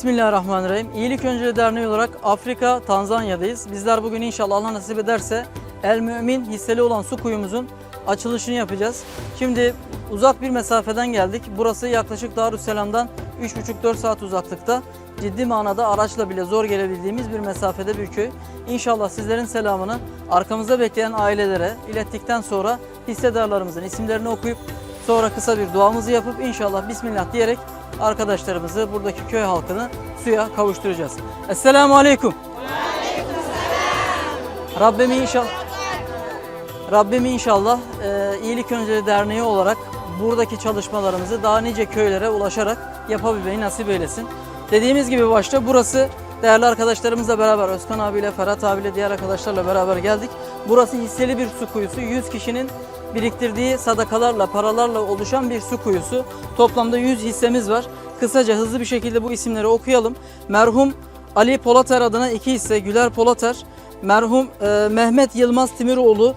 Bismillahirrahmanirrahim. İyilik Önceliği Derneği olarak Afrika, Tanzanya'dayız. Bizler bugün inşallah Allah nasip ederse El Mümin hisseli olan su kuyumuzun açılışını yapacağız. Şimdi uzak bir mesafeden geldik. Burası yaklaşık Darüsselam'dan 3,5-4 saat uzaklıkta. Ciddi manada araçla bile zor gelebildiğimiz bir mesafede bir köy. İnşallah sizlerin selamını arkamızda bekleyen ailelere ilettikten sonra hissedarlarımızın isimlerini okuyup sonra kısa bir duamızı yapıp inşallah Bismillah diyerek arkadaşlarımızı, buradaki köy halkını suya kavuşturacağız. Esselamu Aleyküm. Rabbim inşallah Rabbim inşallah e, İyilik Önceliği Derneği olarak buradaki çalışmalarımızı daha nice köylere ulaşarak yapabilmeyi nasip eylesin. Dediğimiz gibi başta burası değerli arkadaşlarımızla beraber Özkan abiyle, Ferhat abiyle, diğer arkadaşlarla beraber geldik. Burası hisseli bir su kuyusu. 100 kişinin biriktirdiği sadakalarla, paralarla oluşan bir su kuyusu. Toplamda 100 hissemiz var. Kısaca hızlı bir şekilde bu isimleri okuyalım. Merhum Ali Polater adına iki hisse, Güler Polater, merhum e, Mehmet Yılmaz Timiroğlu,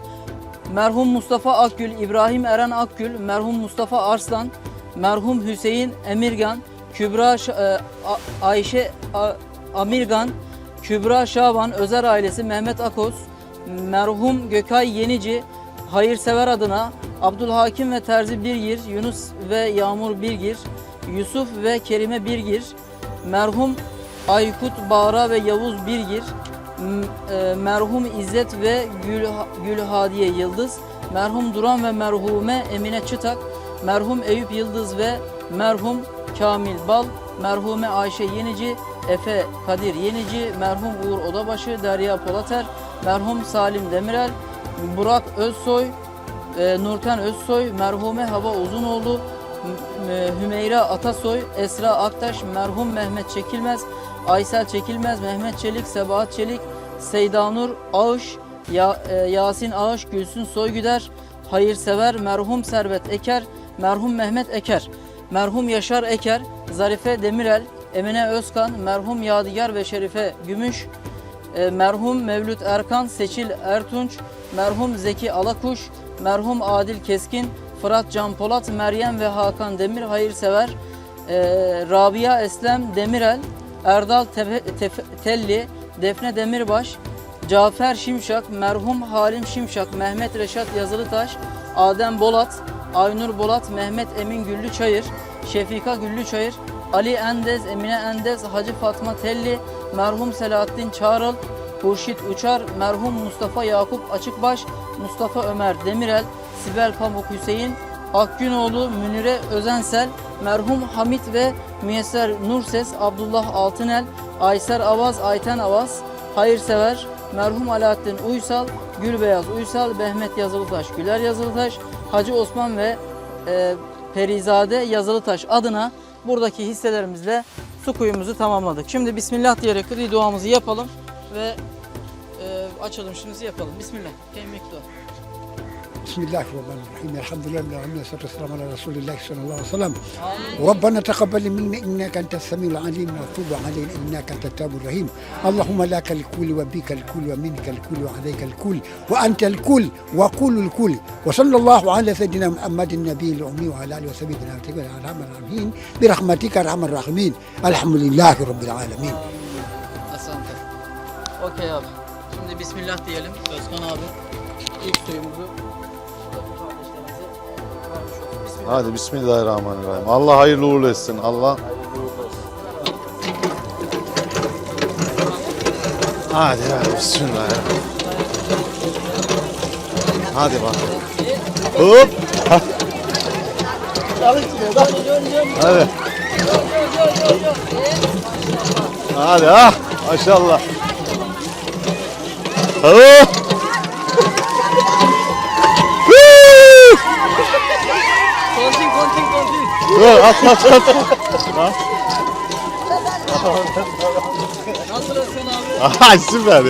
merhum Mustafa Akgül, İbrahim Eren Akgül, merhum Mustafa Arslan, merhum Hüseyin Emirgan, Kübra e, Ayşe A- Amirgan, Kübra Şaban, Özer ailesi Mehmet Akos, merhum Gökay Yenici, hayırsever adına Abdülhakim ve Terzi Birgir, Yunus ve Yağmur Birgir, Yusuf ve Kerime Birgir, merhum Aykut Bağra ve Yavuz Birgir, e, merhum İzzet ve Gül, Gülhadiye Yıldız, merhum Duran ve merhume Emine Çıtak, merhum Eyüp Yıldız ve merhum Kamil Bal, merhume Ayşe Yenici, Efe Kadir Yenici, merhum Uğur Odabaşı, Derya Polater, merhum Salim Demirel, Burak Özsoy, e, Nurten Özsoy, merhume Hava Uzunoğlu, e, Hümeyra Atasoy, Esra Aktaş, merhum Mehmet Çekilmez, Aysel Çekilmez, Mehmet Çelik, Sebahat Çelik, Seydanur Ağış, Ya- e, Yasin Ağış, Gülsün Soygüder, Hayırsever, merhum Servet Eker, merhum Mehmet Eker, merhum Yaşar Eker, Zarife Demirel, Emine Özkan, merhum Yadigar ve Şerife Gümüş, e, merhum Mevlüt Erkan, Seçil Ertunç, merhum Zeki Alakuş, merhum Adil Keskin, Fırat Can Polat, Meryem ve Hakan Demir hayırsever, e, Rabia Eslem Demirel, Erdal Telli, Defne Demirbaş, Cafer Şimşak, merhum Halim Şimşak, Mehmet Reşat Yazılıtaş, Adem Bolat, Aynur Bolat, Mehmet Emin Güllüçayır, Şefika Güllüçayır, Ali Endez, Emine Endez, Hacı Fatma Telli, merhum Selahattin Çağrıl, Hurşit Uçar, merhum Mustafa Yakup Açıkbaş, Mustafa Ömer Demirel, Sibel Pamuk Hüseyin, Akgünoğlu Münire Özensel, merhum Hamit ve Müyesser Nurses, Abdullah Altınel, Ayser Avaz, Ayten Avaz, Hayırsever, merhum Alaaddin Uysal, Gülbeyaz Uysal, Behmet Yazılıtaş, Güler Yazılıtaş, Hacı Osman ve e, Perizade Yazılıtaş adına buradaki hisselerimizle su kuyumuzu tamamladık. Şimdi Bismillah diyerek bir duamızı yapalım ve e, açılışımızı yapalım. Bismillah. Kemik dua. بسم الله الرحمن الرحيم. الحمد لله رب العالمين والصلاة والسلام على رسول الله صلى الله عليه وسلم. ربنا تقبل منا إنك أنت السميع العليم. وتوب علينا إنك أنت التواب الرحيم. اللهم لك الكل وبك الكل ومنك الكل وعليك الكل وأنت الكل وكل الكل. وصلى الله على سيدنا محمد النبي الأمي وعلى آله وصحبه وسلم الراحمين. برحمتك أرحم الراحمين. الحمد لله رب العالمين. Asante. Okey abi. Şimdi Bismillah diyelim. Özkan abi ilk suyumuzu Hadi Bismillahirrahmanirrahim. Allah hayırlı uğurlu etsin. Allah Hadi hadi Bismillahirrahmanirrahim. Hadi bak. Hop. Hadi. Hadi ah maşallah. Hop. Dur at at at. Nasıl abi? Aha süper.